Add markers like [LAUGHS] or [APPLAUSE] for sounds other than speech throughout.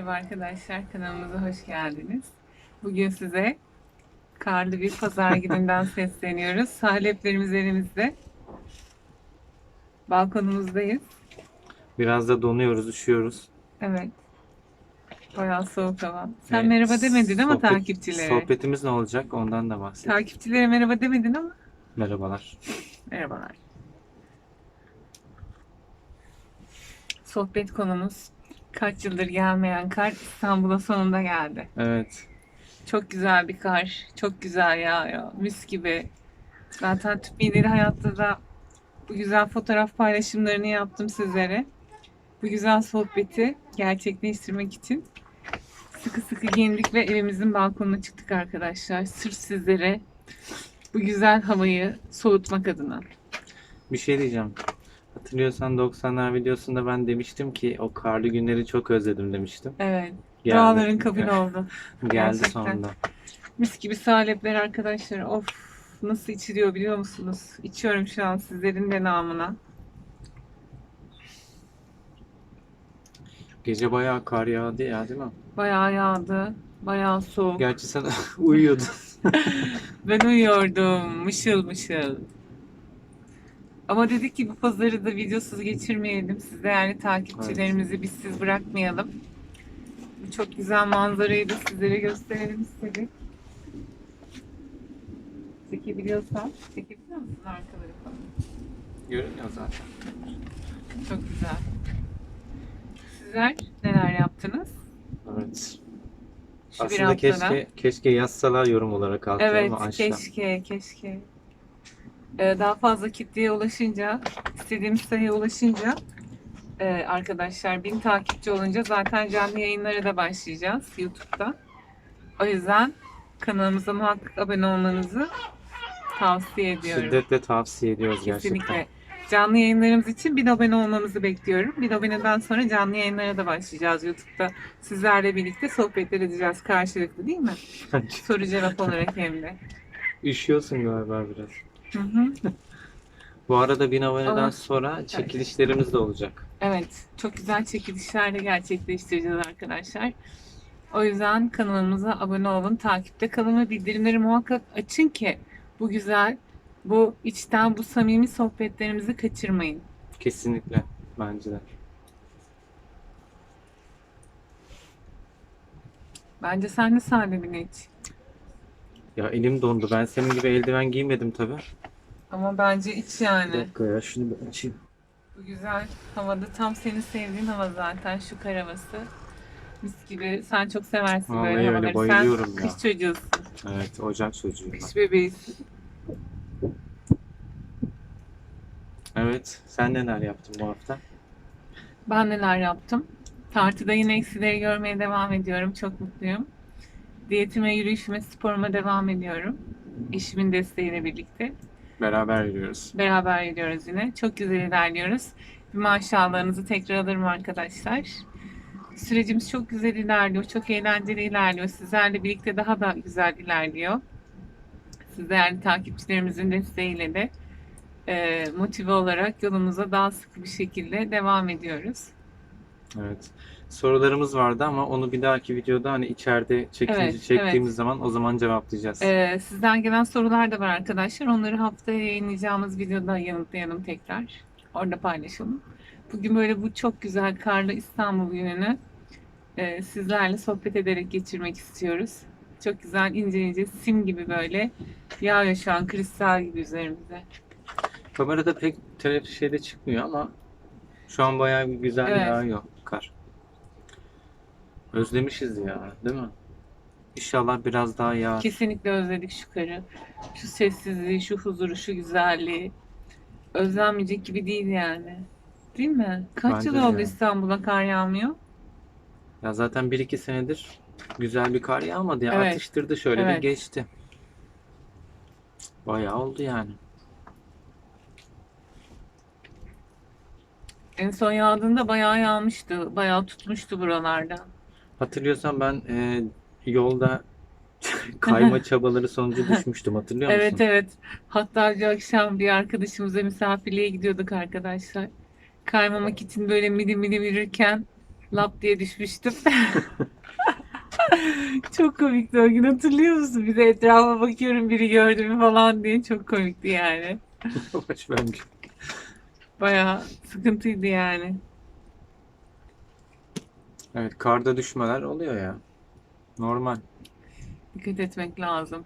Merhaba arkadaşlar, kanalımıza hoş geldiniz. Bugün size karlı bir pazar gününden [LAUGHS] sesleniyoruz. Saleplerimiz elimizde. Balkonumuzdayız. Biraz da donuyoruz, üşüyoruz. Evet. Bayağı soğuk hava. Sen Evet, merhaba demedin ama sohbet- takipçilere. Sohbetimiz ne olacak? Ondan da bahset. Takipçilere merhaba demedin ama Merhabalar. merhabalar. Sohbet konumuz kaç yıldır gelmeyen kar İstanbul'a sonunda geldi. Evet. Çok güzel bir kar. Çok güzel yağıyor. Mis gibi. Zaten tüp iğneli hayatta da bu güzel fotoğraf paylaşımlarını yaptım sizlere. Bu güzel sohbeti gerçekleştirmek için sıkı sıkı giyindik ve evimizin balkonuna çıktık arkadaşlar. Sırf sizlere bu güzel havayı soğutmak adına. Bir şey diyeceğim. Hatırlıyorsan 90'lar videosunda ben demiştim ki o karlı günleri çok özledim demiştim. Evet. Geldi. Duaların kabul [LAUGHS] oldu. Geldi Gerçekten. sonunda. Mis gibi salepler arkadaşlar. Of nasıl içiliyor biliyor musunuz? İçiyorum şu an sizlerin de namına. Gece bayağı kar yağdı ya değil mi? Bayağı yağdı. Bayağı soğuk. Gerçi sen [LAUGHS] uyuyordun. [LAUGHS] Ben uyuyordum. Mışıl mışıl. Ama dedik ki bu pazarı da videosuz geçirmeyelim. Siz değerli takipçilerimizi bizsiz bırakmayalım. Bu çok güzel manzarayı da sizlere gösterelim istedik. Çekebiliyorsan. Çekebiliyor musun arkaları falan? Görünüyor zaten. Çok güzel. Sizler neler yaptınız? Evet. Şu Aslında keşke keşke yazsalar yorum olarak altına Evet, ama aşağı. keşke, keşke. Ee, daha fazla kitleye ulaşınca, istediğimiz sayıya ulaşınca e, arkadaşlar bin takipçi olunca zaten canlı yayınlara da başlayacağız YouTube'da. O yüzden kanalımıza muhakkak abone olmanızı tavsiye ediyorum. Şiddetle tavsiye ediyoruz Kesinlikle. gerçekten. Canlı yayınlarımız için bin abone olmanızı bekliyorum. Bin aboneden sonra canlı yayınlara da başlayacağız YouTube'da. Sizlerle birlikte sohbetler edeceğiz karşılıklı değil mi? [LAUGHS] Soru cevap olarak hem de. Üşüyorsun galiba biraz. Hı hı. Bu arada bin aboneden Ama- sonra çekilişlerimiz de olacak. Evet, çok güzel çekilişler de gerçekleştireceğiz arkadaşlar. O yüzden kanalımıza abone olun, takipte kalın ve bildirimleri muhakkak açın ki bu güzel, bu içten, bu samimi sohbetlerimizi kaçırmayın. Kesinlikle bence de. Bence sen de sahnebini iç. Ya elim dondu. Ben senin gibi eldiven giymedim tabi. Ama bence iç Bir yani. dakika ya şunu bir açayım. Bu güzel havada tam senin sevdiğin hava zaten şu kar havası. Mis gibi. Sen çok seversin Vallahi böyle öyle, havaları. bayılıyorum Sen ya. kış çocuğusun. Evet ocak çocuğuyum ben. Kış bebeğisin. Evet sen neler yaptın bu hafta? Ben neler yaptım? Tartıda yine eksileri görmeye devam ediyorum. Çok mutluyum. Diyetime, yürüyüşüme, sporuma devam ediyorum. Eşimin desteğiyle birlikte. Beraber yürüyoruz. Beraber gidiyoruz yine. Çok güzel ilerliyoruz. Bir maşallahınızı tekrar alırım arkadaşlar. Sürecimiz çok güzel ilerliyor. Çok eğlenceli ilerliyor. Sizlerle birlikte daha da güzel ilerliyor. Siz değerli takipçilerimizin desteğiyle de motive olarak yolumuza daha sıkı bir şekilde devam ediyoruz. Evet. Sorularımız vardı ama onu bir dahaki videoda hani içeride çekince Evet, çektiğimiz zaman o zaman cevaplayacağız. Ee, sizden gelen sorular da var arkadaşlar. Onları haftaya yayınlayacağımız videoda yanıtlayalım tekrar. Orada paylaşalım. Bugün böyle bu çok güzel karlı İstanbul gününü e, sizlerle sohbet ederek geçirmek istiyoruz. Çok güzel ince ince sim gibi böyle yağıyor şu an kristal gibi üzerimize. Kamerada pek tele şeyde çıkmıyor ama şu an bayağı bir güzel Evet. yağıyor kar. Özlemişiz ya, değil mi? İnşallah biraz daha yağar. Kesinlikle özledik şu karı. Şu sessizliği, şu huzuru, şu güzelliği. Özlenmeyecek gibi değil yani. Değil mi? Kaç Bence yıl de oldu ya. İstanbul'a kar yağmıyor? Ya zaten 1-2 senedir güzel bir kar yağmadı ya. Evet. Atıştırdı şöyle bir Evet. geçti. Bayağı oldu yani. En son yağdığında bayağı yağmıştı. Bayağı tutmuştu buralarda. Hatırlıyorsan ben e, yolda [LAUGHS] kayma [LAUGHS] çabaları sonucu düşmüştüm hatırlıyor musun? Evet evet. Hatta bir akşam bir arkadaşımıza misafirliğe gidiyorduk arkadaşlar. Kaymamak için böyle milim milim yürürken lap diye düşmüştüm. [LAUGHS] Çok komikti o gün hatırlıyor musun? Bir de etrafa bakıyorum biri gördü mü falan diye çok komikti yani. Bence. Bayağı sıkıntıydı yani. Evet karda düşmeler oluyor ya. Normal. Dikkat etmek lazım.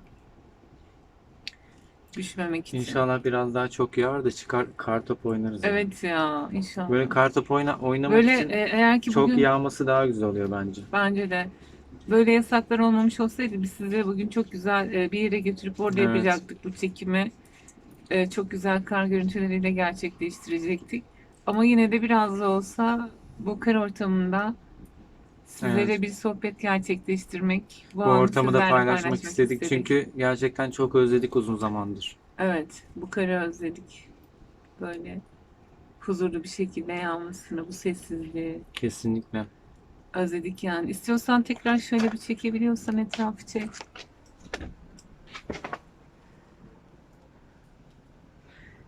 Düşmemek için. İnşallah biraz daha çok yağar da çıkar kar top oynarız. yani. Evet ya inşallah. Böyle kar top oyna, oynamak Böyle için e, eğer ki çok bugün yağması daha güzel oluyor bence. bence de böyle yasaklar olmamış olsaydı biz size bugün çok güzel e, bir yere götürüp orada Evet. yapacaktık bu çekimi. E, Çok güzel kar görüntüleriyle gerçekleştirecektik. Ama yine de biraz da olsa bu kar ortamında sizlere Evet. bir sohbet gerçekleştirmek, Bu anı ortamı da sizlerle paylaşmak istedik çünkü gerçekten çok özledik uzun zamandır. Evet, bu karı özledik. Böyle huzurlu bir şekilde yağmasını, bu sessizliği Kesinlikle. özledik yani. İstiyorsan tekrar şöyle bir çekebiliyorsan etrafı çek.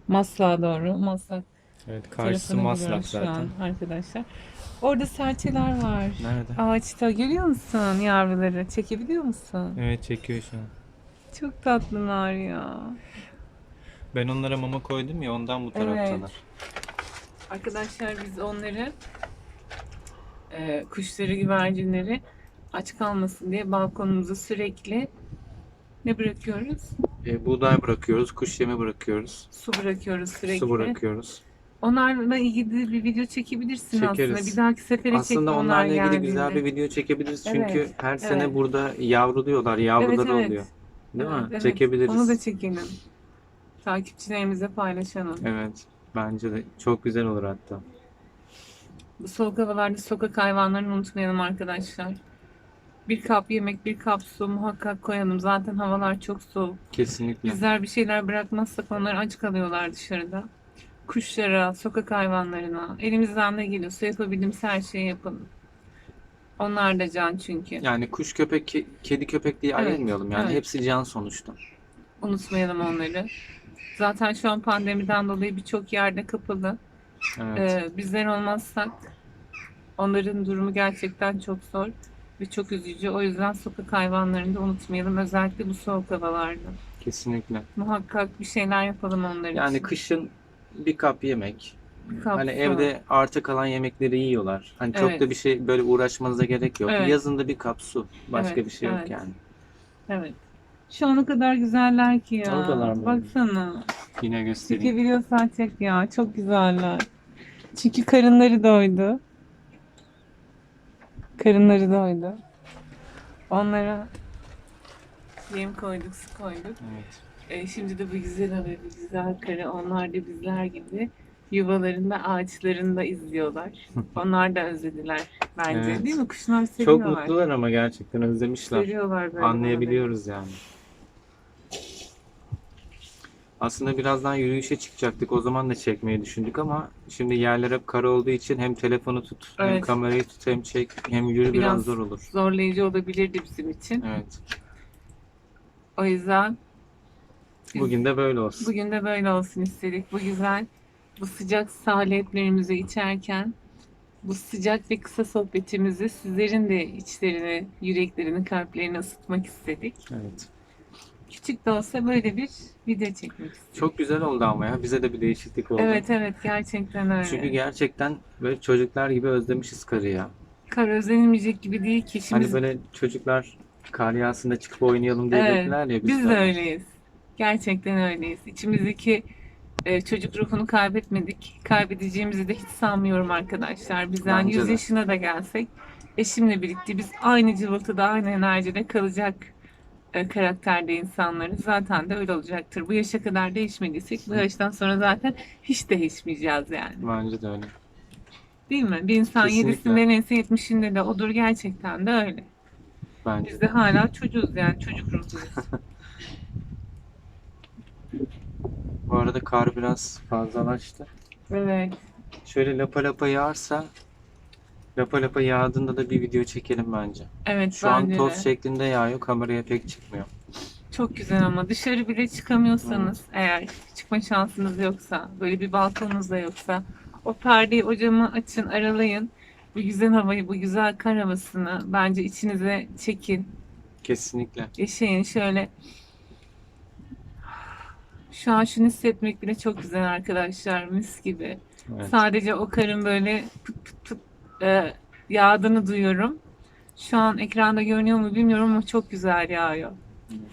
Maslak'a doğru. Maslak. Evet tarafını biliyoruz şu an arkadaşlar. Orada serçeler var. Nerede? Ağaçta görüyor musun yavruları? Çekebiliyor musun? Evet çekiyor şu an. Çok tatlılar ya. Ben onlara mama koydum ya ondan bu taraftalar. Arkadaşlar biz onları e, kuşları, güvercinleri aç kalmasın diye balkonumuza sürekli ne bırakıyoruz? E, buğday bırakıyoruz, kuş yemi bırakıyoruz, Su bırakıyoruz sürekli. su bırakıyoruz. Onlarla ilgili bir video çekebilirsin aslında. Çekeriz. Bir dahaki sefere çek Aslında onlar onlarla ilgili geldiğinde. güzel bir video çekebiliriz çünkü Evet, her sene evet. burada yavruluyorlar, yavruları evet. oluyor. Değil mi? Evet, evet. Çekebiliriz. Onu da çekelim. Takipçilerimize paylaşalım. Evet, bence de çok güzel olur hatta. Bu soğuk havalarda sokak hayvanlarını unutmayalım arkadaşlar. Bir kap yemek, bir kap su muhakkak koyalım. Zaten havalar çok soğuk. Kesinlikle. Bizler bir şeyler bırakmazsak onlar aç kalıyorlar dışarıda. Kuşlara, sokak hayvanlarına, elimizden ne geliyorsa yapabildiğimiz her şeyi yapalım. Onlar da can çünkü. Yani kuş köpek, ke- kedi köpek diye Evet, ayırmayalım yani evet. hepsi can sonuçta. Unutmayalım onları. Zaten şu an pandemiden dolayı birçok yerde kapalı. Evet. Ee, bizler olmazsak onların durumu gerçekten çok zor ve çok üzücü. O yüzden sokak hayvanlarını da unutmayalım. Özellikle bu soğuk havalarda. Kesinlikle. Muhakkak bir şeyler yapalım onlar için. Yani kışın bir kap yemek. Bir kap Hani su. evde arta kalan yemekleri yiyorlar. Hani çok Evet. da bir şey böyle uğraşmanıza gerek yok. Evet. Yazın da bir kap su. Başka Evet, bir şey yok evet. yani. Evet. Şu an o kadar güzeller ki ya. Oradalar mı? Baksana. Yine göstereyim. Çekebiliyorsan çek ya. Çok güzeller. Çünkü karınları doydu. Karınları doydu. Onlara yem koyduk, su koyduk. Evet. E, şimdi de bu güzel hava, bu güzel karı onlar da bizler gibi yuvalarında, ağaçlarında izliyorlar. [LAUGHS] Onlar da özlediler bence. Evet. Değil mi? Kuşlar Çok seviyorlar. mutlular ama gerçekten özlemişler. Seviyorlar böyle Anlayabiliyoruz yani. Aslında birazdan yürüyüşe çıkacaktık. O zaman da çekmeyi düşündük ama şimdi yerler hep kar olduğu için hem telefonu tut, hem Evet. kamerayı tut, hem çek, hem yürü biraz, Biraz- zor olur. Zorlayıcı olabilirdi bizim için. Evet. O yüzden Bugün de böyle olsun. bugün de böyle olsun istedik. Bu güzel, bu sıcak saleplerimizi içerken bu sıcak ve kısa sohbetimizi sizlerin de içlerini, yüreklerini, kalplerini ısıtmak istedik. Evet. Küçük de olsa böyle bir video çekmek istedik. Çok güzel oldu ama ya. Bize de bir değişiklik oldu. Evet evet gerçekten öyle. Çünkü gerçekten böyle çocuklar gibi özlemişiz karı ya. Kar özlenilmeyecek gibi değil ki. Şimdi Hani böyle çocuklar kar yağsında çıkıp oynayalım diye Evet, ya biz de bizden. öyleyiz. Gerçekten öyleyiz. İçimizdeki e, çocuk ruhunu kaybetmedik. Kaybedeceğimizi de hiç sanmıyorum arkadaşlar. Biz yani Bence 100 de. yaşına da gelsek eşimle birlikte biz aynı cıvıltıda, aynı enerjide kalacak karakterde insanlarız. Zaten de öyle olacaktır. Bu yaşa kadar değişmediysek bu yaştan sonra zaten hiç değişmeyeceğiz yani. Bence de öyle. Değil mi? Bir insan Kesinlikle. yedisinde neyse yetmişinde de odur gerçekten de öyle. Bence Biz de. de hala çocuğuz yani çocuk ruhluyuz. [LAUGHS] Bu arada kar biraz fazlalaştı. evet. Şöyle lapa lapa yağarsa lapa lapa yağdığında da bir video çekelim bence. Evet Şu an bence toz de. şeklinde yağıyor. Kameraya pek çıkmıyor. Çok güzel ama dışarı bile çıkamıyorsanız eğer çıkma şansınız yoksa böyle bir balkonunuz da yoksa o perdeyi o camı açın aralayın Bu güzel havayı, bu güzel kar havasını bence içinize çekin. Kesinlikle. Yaşayın şöyle. Şu an şunu hissetmek bile çok güzel arkadaşlar. Mis gibi. Evet. Sadece o karın böyle pıt pıt pıt e, yağdığını duyuyorum. Şu an ekranda görünüyor mu bilmiyorum ama çok güzel yağıyor.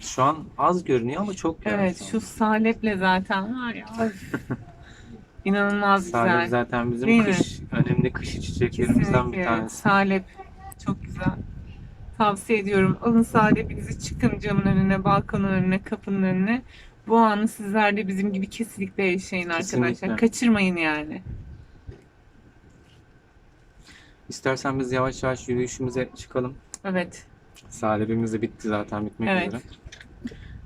Şu an az görünüyor ama çok yani Evet şu saleple zaten var ya. öf. [LAUGHS] İnanılmaz Salep güzel. zaten bizim Değil mi? kış, önemli kış çiçeklerimizden bir Kesinlikle. tanesi. Salep çok güzel. Tavsiye ediyorum. Alın salepinizi çıkın camın önüne, balkonun önüne, kapının önüne. Bu anı sizler de bizim gibi kesinlikle yaşayın arkadaşlar. Kesinlikle. Kaçırmayın yani. İstersen biz yavaş yavaş yürüyüşümüze çıkalım. Evet. Salepimiz de bitti zaten bitmek Evet. üzere.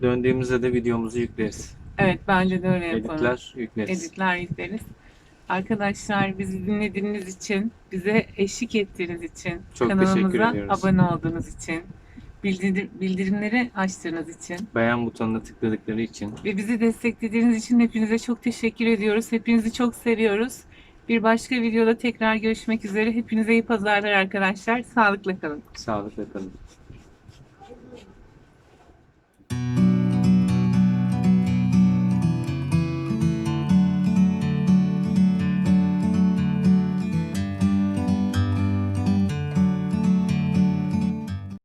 Döndüğümüzde de videomuzu yükleriz. Evet bence de öyle yapalım. Editler yükleriz. Editler yükleriz. Arkadaşlar bizi dinlediğiniz için, bize eşlik ettiğiniz için, Çok kanalımıza abone olduğunuz için, bildir- bildirimleri açtığınız için Beğen butonuna tıkladıkları için. ve bizi desteklediğiniz için hepinize çok teşekkür ediyoruz. Hepinizi çok seviyoruz. Bir başka videoda tekrar görüşmek üzere. Hepinize iyi pazarlar arkadaşlar. Sağlıkla kalın. Sağlıkla kalın.